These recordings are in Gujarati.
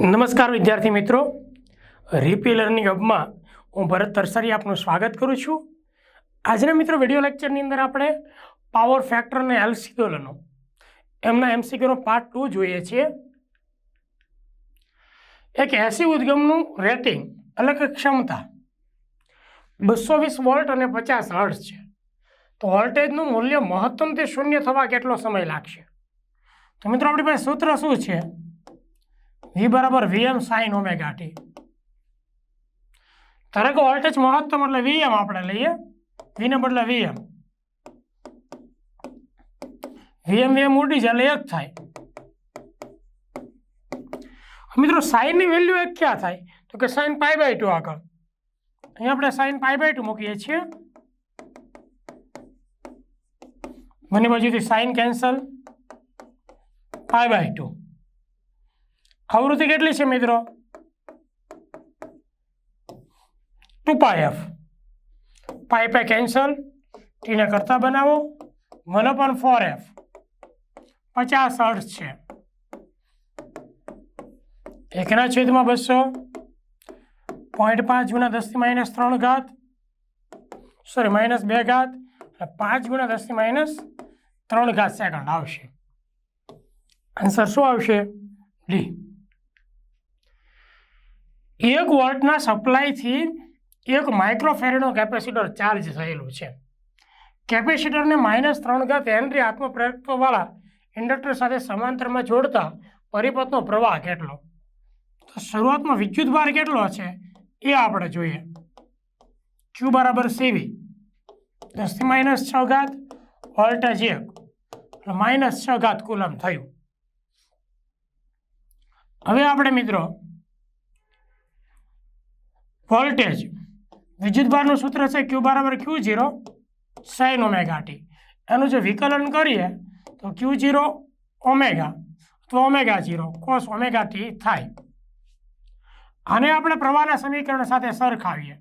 નમસ્કાર વિદ્યાર્થી મિત્રો. રીપી લર્નિંગ હબમાં હું ભરત તરસારી આપનું સ્વાગત કરું છું. આજના મિત્રો વીડિયો લેક્ચરની અંદર આપણે પાવર ફેક્ટર અને એલસીક્યુલનો એમના એમસીક્યુનો પાર્ટ ટુ જોઈએ છીએ. એક એસી ઉદ્ગમનું રેટિંગ એટલે કે ક્ષમતા બસો વીસ વોલ્ટ અને પચાસ હર્ટ છે. તો વોલ્ટેજનું મૂલ્ય મહત્તમથી શૂન્ય થવા કેટલો સમય લાગશે? તો મિત્રો આપણી પાસે સૂત્ર શું છે? વી બરાબર વીએમ સાઈન ઓમેગા ટી ધારો કે વોલ્ટેજ મહત્તમ એટલે વીએમ આપણે લઈએ વીને બદલે વીએમ વીએમ વીએમ ઉડી જાય એટલે એક થાય મિત્રો સાઈનની વેલ્યુ એક ક્યાં થાય તો કે સાઈન પાઈ બાય ટુ આગળ અહીંયા આપણે સાઈન પાઈ બાય ટુ મૂકીએ છીએ બંને બાજુથી sine cancel pi by two આવૃત્તિ કેટલી છે મિત્રો? Two pi f. Pi pi cancel. ટીને કરતા બનાવો. One upon four f. પચાસ અર્થ છે. એકના છેદમાં બસો. પોઈન્ટ પાંચ ગુણા દસથી માઇનસ ત્રણ ઘાત. સોરી, માઇનસ બે ઘાત. અને પાંચ ગુણા દસથી માઇનસ ત્રણ ઘાત સેકન્ડ. આવશે. આન્સર શું આવશે? ડી એક વોલ્ટના સપ્લાયથી એક માઇક્રોફેરેડનો કેપેસિટર ચાર્જ થયેલું છે. કેપેસિટરને માઇનસ ત્રણ ઘાત હેનરી આત્મપ્રેરકત્વવાળા ઇન્ડક્ટર સાથે સમાંતરમાં જોડતા પરિપથનો પ્રવાહ કેટલો? તો શરૂઆતમાં વિદ્યુત ભાર કેટલો છે એ આપણે જોઈએ. ક્યુ બરાબર સીવી દસથી માઇનસ છ ઘાત વોલ્ટેજ એક. માઇનસ છ ઘાત કુલમ થયું. હવે આપણે મિત્રો વોલ્ટેજ. વિદ્યુતભારનું સૂત્ર છે ક્યુ બરાબર Q zero sine omega t એનું જો વિકલન કરીએ, તો ક્યુ જીરો ઓમેગા અથવા omega zero cos omega t થાય. આને આપણે પ્રવાહના સમીકરણ સાથે સરખાવીએ.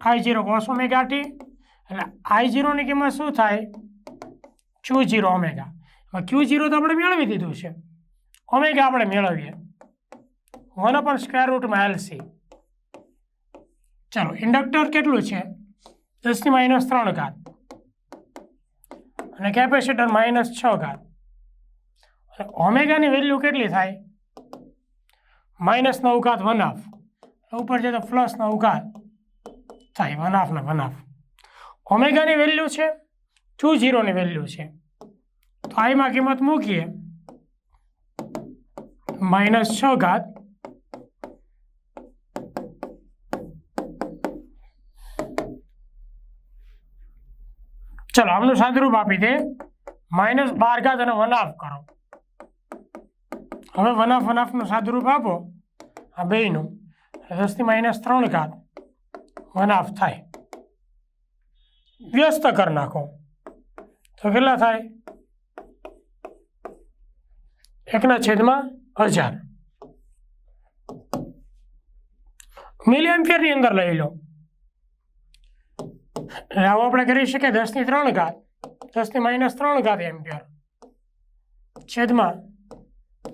I zero cos omega t એટલે આઈ જીરોની કિંમત શું થાય? Q zero omega Q zero તો આપણે મેળવી દીધું છે. ઓમેગા આપણે મેળવીએ. વન અપન સ્ક્વેર રૂટમાં એલસી ચાલો, ઇન્ડક્ટર કેટલું છે? દસની માઇનસ ત્રણ ઘાત. અને કેપેસિટર માઇનસ છ ઘાત. અને ઓમેગાની વેલ્યુ કેટલી થાય? માઇનસ નવ ઘાત વન હાફ ઉપર છે તો પ્લસ નવ ઘાત. થાય વન હાફ ને વન હાફ ઓમેગાની વેલ્યુ છે? ટુ જીરોની વેલ્યુ છે. તો આઈમાં કિંમત મૂકીએ. માઇનસ છ ઘાત. ચલો આમનું સાદુરૂપ આપી દે માઇનસ બાર ઘાત અને વન હાફ કરો હવે વન હાફ વન હાફનું સાદુરૂપ આપો આ બેયનું દસથી માઇનસ ત્રણ ઘાત વન હાફ થાય વ્યસ્ત કરી નાખો તો કેટલા થાય એકના છેદમાં હજાર મિલિયમ્પિયરની અંદર લઈ લો આવું આપણે કરી શકીએ દસની ત્રણ ઘાત. દસની માઇનસ ત્રણ ઘાત એમ્પિયર. છેદમાં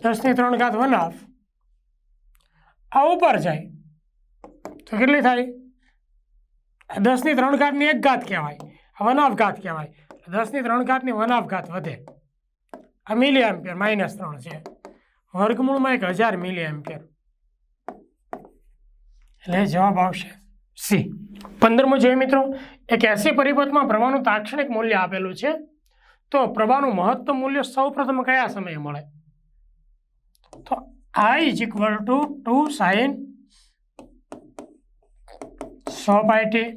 દસની ત્રણ ઘાત વન હાફ. આ ઉપર જાય. તો કેટલી થાય? દસની ત્રણ ઘાતની એક ઘાત કહેવાય. વન હાફ ઘાત કહેવાય. દસની ત્રણ ઘાતની વન હાફ ઘાત વધે. આ મિલી એમ્પિયર માઇનસ ત્રણ છે. વર્ગમૂળમાં એક હજાર મિલી એમ્પિયર એટલે જવાબ આવશે. સી. પંદરમો જોઈએ મિત્રો એક એસી પરિપથમાં પ્રવાહનું તાક્ષણિક મૂલ્ય આપેલું છે. તો પ્રવાહનું મહત્તમ મૂલ્ય સૌપ્રથમ કયા સમયે મળે? તો I is equal to two sine so by T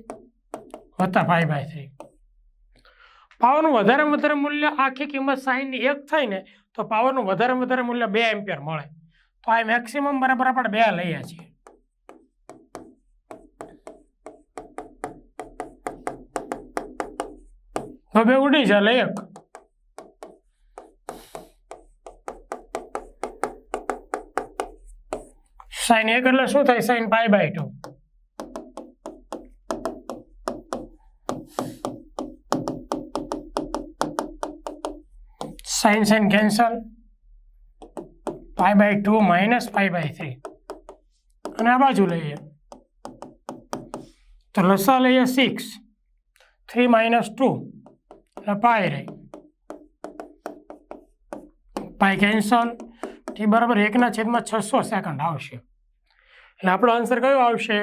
વત્તા ફાઈવ બાય થ્રી પાવરનું વધારે વધારે મૂલ્ય આખી કિંમત સાઈનની એક થાય ને, તો પાવરનું વધારે વધારે મૂલ્ય બે એમ્પિયર મળે. તો આ મેક્સિમમ બરાબર આપણે બે લઈએ છીએ. બે ઉડી ચાલે એક. સાઈન એક એટલે શું થાય? Sine pi by two sine sine cancel pi by two minus pi by three અને આ બાજુ લઈએ. તો લસા લઈએ six three minus two pi રહી પાઈ કેન્સલ ટી બરાબર એકના છેદમાં છસો સેકન્ડ આવશે. એટલે આપણો આન્સર કયો આવશે?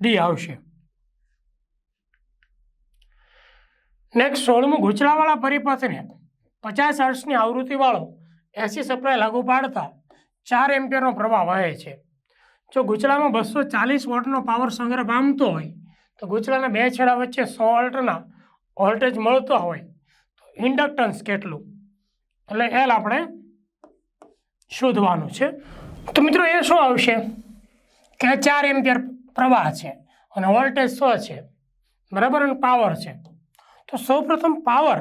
ડી આવશે. નેક્સ્ટ સોળમું ગૂંચળાવાળા પરિપથને પચાસ હર્ષની આવૃત્તિવાળો એસી સપ્લાય લાગુ પાડતા ચાર એમ્પિયરનો પ્રવાહ વહે છે. જો ગૂંચળામાં બસો ચાલીસ વોટનો પાવર સંગ્રહ પામતો હોય, તો ગૂંચળાના બે છેડા વચ્ચે સો વોલ્ટના વોલ્ટેજ મળતો હોય તો ઇન્ડક્ટન્સ કેટલું? એટલે એલ આપણે શોધવાનું છે. તો મિત્રો એ શું આવશે? કે ચાર એમ્પિયર પ્રવાહ છે અને વોલ્ટેજ સો છે. બરાબર? અને પાવર છે. તો સૌપ્રથમ પાવર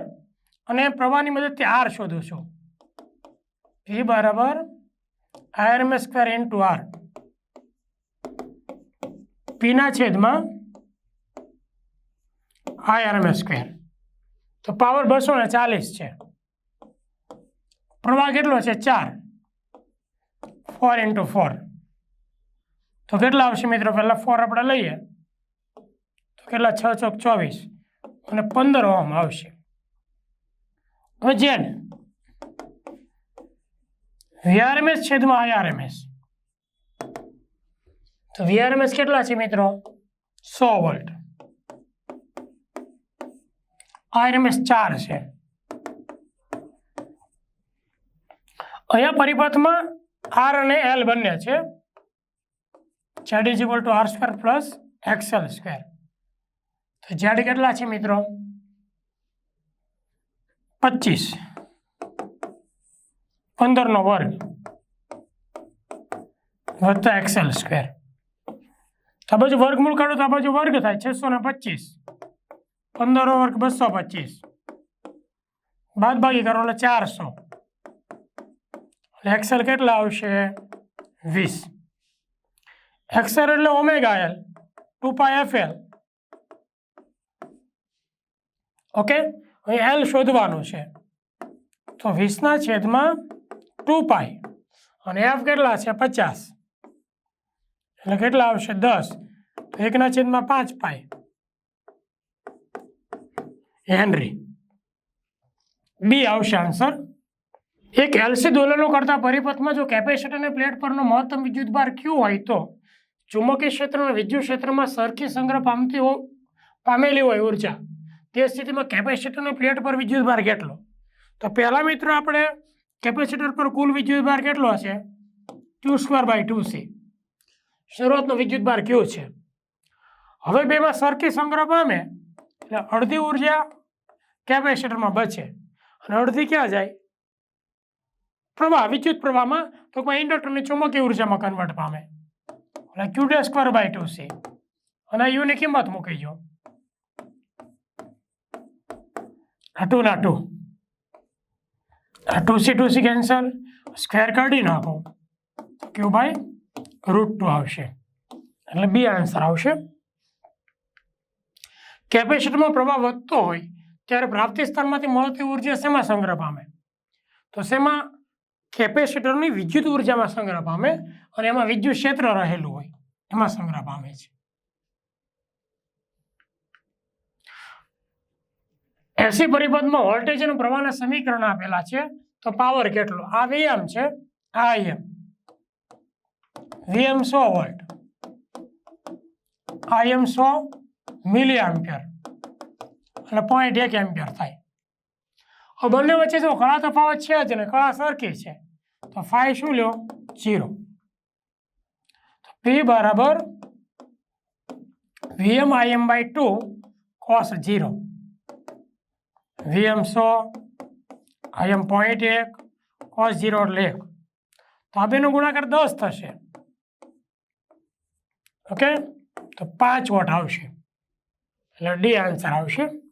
અને પ્રવાહની મદદથી આર શોધું છું. પી બરાબર R M square into R પીના છેદમાં આઈ સ્ક્વેર તો પાવર બસો ને ચાલીસ છે. પ્રવાહ કેટલો છે? ચાર. ફોર ઇન્ટુ ફોર તો કેટલા આવશે મિત્રો? પહેલાં ફોર આપણે લઈએ. તો કેટલા? છ ચોક ચોવીસ. અને પંદર ઓમ આવશે. હવે જેન. વીઆરએમએસ છેદમાં આઈઆરએમએસ તો વીઆરએમએસ કેટલા છે મિત્રો? સો વોલ્ટ. આઈઆરએમએસ ચાર છે. અહીંયા પરિપથમાં આર અને એલ બંને છે. Z is equal to R square plus XL square તો ઝેડ કેટલા છે મિત્રો? પચીસ. પંદરનો વર્ગ વત્તા એક્સએલ સ્ક્વેર તો આ બાજુ વર્ગમૂળ કાઢો તો આ બાજુ વર્ગ થાય છસો ને પચીસ. પંદરનો વર્ગ બસો પચીસ બાદ બાકી કરો એટલે ચારસો એટલે એક્સેલ કેટલા આવશે વીસ એક્સેલ એટલે omega L two pi F L okay અહીં એલ શોધવાનું છે તો વીસના છેદમાં ટુ પાય અને એફ કેટલા છે પચાસ એટલે કેટલા આવશે દસ તો એકના છેદમાં પાંચ પાય હેનરી. બી આવશે આન્સર. એક એલસી દોલનો કરતા પરિપથમાં જો કેપેસિટર અને પ્લેટ પરનો મહત્તમ વિદ્યુતભાર ક્યુ હોય તો? ચુંબકીય ક્ષેત્ર અને વિદ્યુત ક્ષેત્રમાં સરખી સંગ્રહ પામતી હો પામેલી હોય ઊર્જા. તે સ્થિતિમાં કેપેસિટર અને પ્લેટ પર વિદ્યુતભાર કેટલો? તો પહેલા મિત્રો આપણે કેપેસિટર પર કુલ વિદ્યુતભાર કેટલો હશે? Q square by two C. શરૂઆતનો વિદ્યુતભાર ક્યુ છે? હવે બેમાં સરખી સંગ્રહ પામે એટલે અડધી ઊર્જા કેપેસિટરમાં બચે? અને અડધી ક્યાં જાય? પ્રવાહ, વિદ્યુત પ્રવાહમાં કોઈ ઇન્ડક્ટરની ચુંબકીય ઉર્જામાં કન્વર્ટ પામે. એટલે ક્યુ ડે સ્ક્વેર બાય ટુ સી અને યુની કિંમત મૂકી જો ટુ ના two two C two C cancel square કાઢી નાખો. ક્યુ બાય રૂટ ટુ આવશે. એટલે બી આન્સર આવશે. કેપેસિટરમાં પ્રવાહ વધતો હોય ત્યારે પ્રાપ્તિ સ્થાનમાંથી મળતી ઊર્જા શેમાં સંગ્રહ પામે? તો શેમાં કેપેસિટરની વિદ્યુત ઉર્જામાં સંગ્રહ પામે અને એમાં વિદ્યુત ક્ષેત્ર રહેલું હોય, એમાં સંગ્રહ પામે છે. એસી પરિપથમાં વોલ્ટેજ અને સમીકરણ આપેલા છે, તો પાવર કેટલો? આ વીએમ છે, આ આઈએમ વીએમ સો વોલ્ટ આઈએમ સો મિલી એમ્પિયર એટલે પોઈન્ટ એક એમ્પિયર થાય. હવે બંને વચ્ચે જો કળા તફાવત છે જ ને કળા સરખી છે. તો ફાઈ શું લ્યો? જીરો તો પી બરાબર VM IM by two cos zero VM so IM point એક કોસ જીરો એક. તો આ બેનો ગુણાકાર દસ થશે. ઓકે? તો પાંચ વોટ આવશે. એટલે ડી આન્સર આવશે.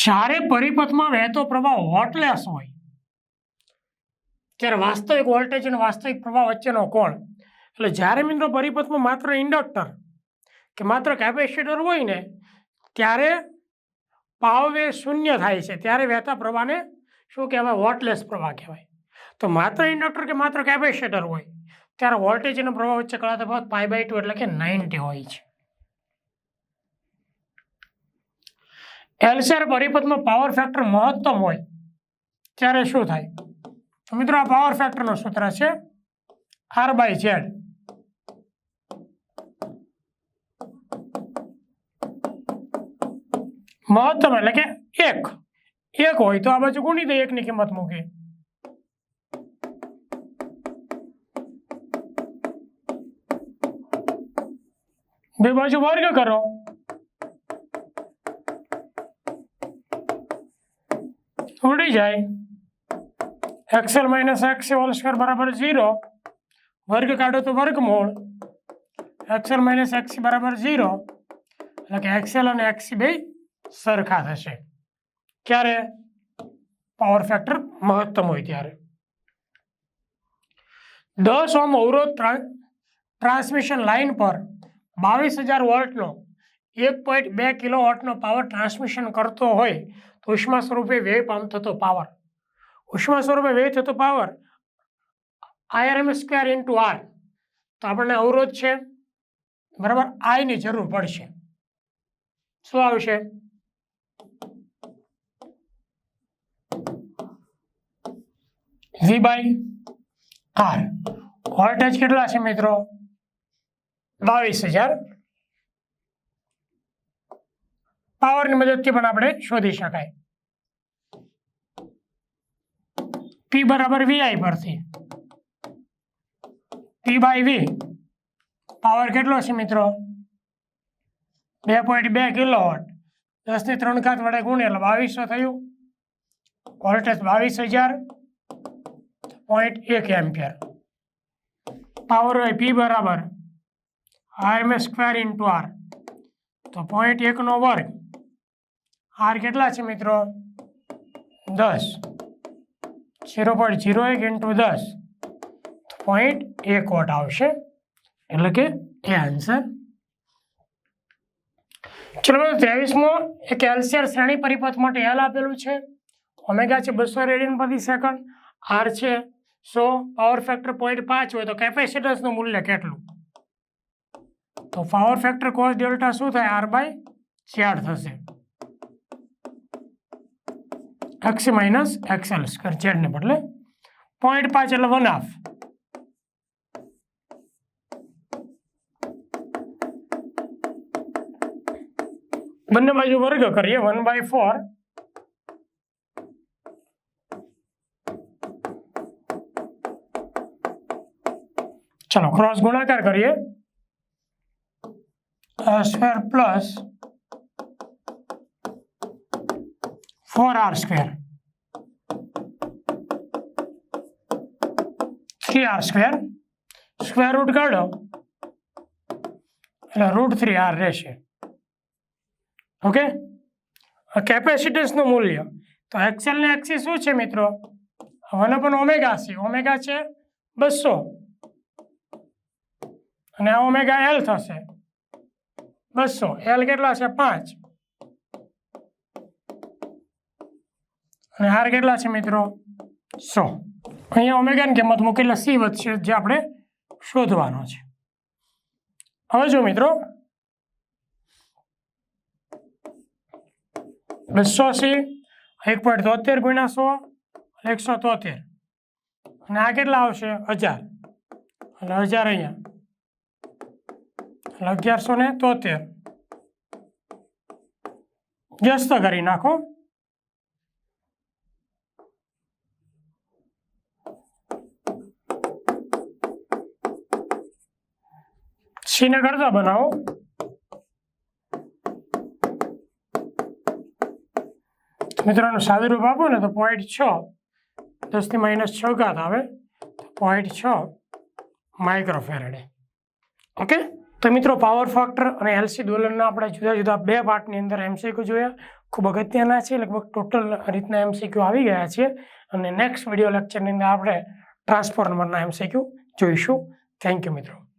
જ્યારે પરિપથમાં વહેતો પ્રવાહ હોટલેસ હોય, ત્યારે વાસ્તવિક વોલ્ટેજ અને વાસ્તવિક પ્રવાહ વચ્ચેનો કોણ? એટલે જ્યારે મિત્રો પરિપથમાં માત્ર ઇન્ડક્ટર કે માત્ર કેપેસિટર હોય ને, ત્યારે પાવવે શૂન્ય થાય છે. ત્યારે વહેતા પ્રવાહને શું કહેવાય? વોટલેસ પ્રવાહ કહેવાય. તો માત્ર ઇન્ડક્ટર કે માત્ર કેપેસિટર હોય, ત્યારે વોલ્ટેજ અને પ્રવાહ વચ્ચે કળા તફાવત પાઈ બાય ટુ એટલે કે નાઇન્ટી હોય છે. એલસીઆર પરિપથમાં પાવર ફેક્ટર મહત્તમ હોય, ત્યારે શું થાય? મિત્રો આ પાવર ફેક્ટરનું સૂત્ર છે આર બાય ઝેડ મહત્તમ એટલે કે એક. એક હોય તો આ બાજુ ગુણી દે એકની કિંમત મૂકી બે બાજુ વર્ગ કરો. ઉડી જાય. XL minus X whole square બરાબર ઝીરો વર્ગ કાઢો તો વર્ગમૂળ. એક્સેલ માઇનસ એક્સ બરાબર ઝીરો એટલે કે એક્સેલ અને એક્સી બે સરખા થશે. ક્યારે? પાવર ફેક્ટર મહત્તમ હોય ત્યારે. દસ ઓમ અવરોધ ટ્રાન્સમિશન લાઇન પર બાવીસ હજાર વોલ્ટનો એક પોઈન્ટ બે કિલો વોટનો પાવર ટ્રાન્સમિશન કરતો હોય તો ઉષ્મા સ્વરૂપે વ્યય પામ થતો પાવર ઉષ્મા સ્વરૂપે વ્યય થતો power IRM square into R તો આપણને અવરોધ છે. બરાબર? આઈની જરૂર પડશે. શું આવશે? વી બાય આર વોલ્ટેજ કેટલા છે મિત્રો? બાવીસ હજાર. પાવરની મદદથી પણ આપણે શોધી શકાય. પી બરાબર વીઆઈ પરથી. પી બાય વી પાવર કેટલો છે મિત્રો? બે પોઈન્ટ બે કિલો વોટ દસની ત્રણ ખાત વડે ગુણ એટલે બાવીસો થયું. વોલ્ટેજ બાવીસ હજાર. પોઈન્ટ એક એમ્પિયર. પાવર હોય પી બરાબર. R M square into R તો પોઈન્ટ એકનો વર્ગ. આર કેટલા છે મિત્રો? દસ. ઝીરો પોઈન્ટ ઝીરો એક ઇન્ટુ દસ. પોઈન્ટ એક વોટ આવશે. એટલે કે એ આન્સર ચલો મિત્રો, ત્રેવીસમો એક એલસીઆર શ્રેણી પરિપથ માટે એલ આપેલું છે. ઓમેગા છે બસો રેડિયન પ્રતિ સેકન્ડ. આર છે સો પાવર ફેક્ટર પોઈન્ટ પાંચ હોય તો કેપેસિટન્સનું મૂલ્ય કેટલું? તો પાવર ફેક્ટર કોસ ડેલ્ટા શું થાય? આર બાય ચાર થશે. એક્સ માઇનસ એક્સએલ સ્ક્વેર ઝેડને બદલે પોઈન્ટ પાંચ એટલે વન હાફ બંને બાજુ વર્ગ કરીએ વન બાય ફોર ચલો ક્રોસ ગુણાકાર કરીએ square plus four R square three R square square root કાઢો. એટલે રૂટ થ્રી આર રહેશે. ઓકે કેપેસિટન્સનું મૂલ્ય. તો એક્સેલની એક્સી શું છે મિત્રો? વન અપન ઓમેગા છે. ઓમેગા છે બસો. અને આ ઓમેગા એલ થશે. બસો. એલ કેટલા છે? પાંચ. અને હાર કેટલા છે મિત્રો? સો. અહીંયા ઓમેગાની કિંમત મૂકેલા સી વધશે, જે આપણે શોધવાનો છે. હવે જો મિત્રો, બસો સી એક પોઈન્ટ તોતેર ગુણ્યા સો, એકસો તોતેર. અને આ કેટલા આવશે? હજાર. એટલે હજાર અહીંયા. એટલે અગિયારસો ને તોતેર. વ્યસ્ત કરી નાખો. સીને કરતા બનાવો. મિત્રોનું સાદું રૂપ આપો ને તો પોઈન્ટ છ. દસથી માઇનસ છ ઘાત આવે. પોઈન્ટ છ માઇક્રોફેરેડે ઓકે તો મિત્રો પાવર ફેક્ટર અને એલસી દોલનના આપણે જુદા જુદા બે પાર્ટની અંદર એમસીક્યુ જોયા. ખૂબ અગત્યના છે. લગભગ ટોટલ રીતના એમસીક્યુ આવી ગયા છે. અને નેક્સ્ટ વીડિયો લેક્ચરની અંદર આપણે ટ્રાન્સફોર્મરના એમસીક્યુ જોઈશું. થેન્ક યુ મિત્રો.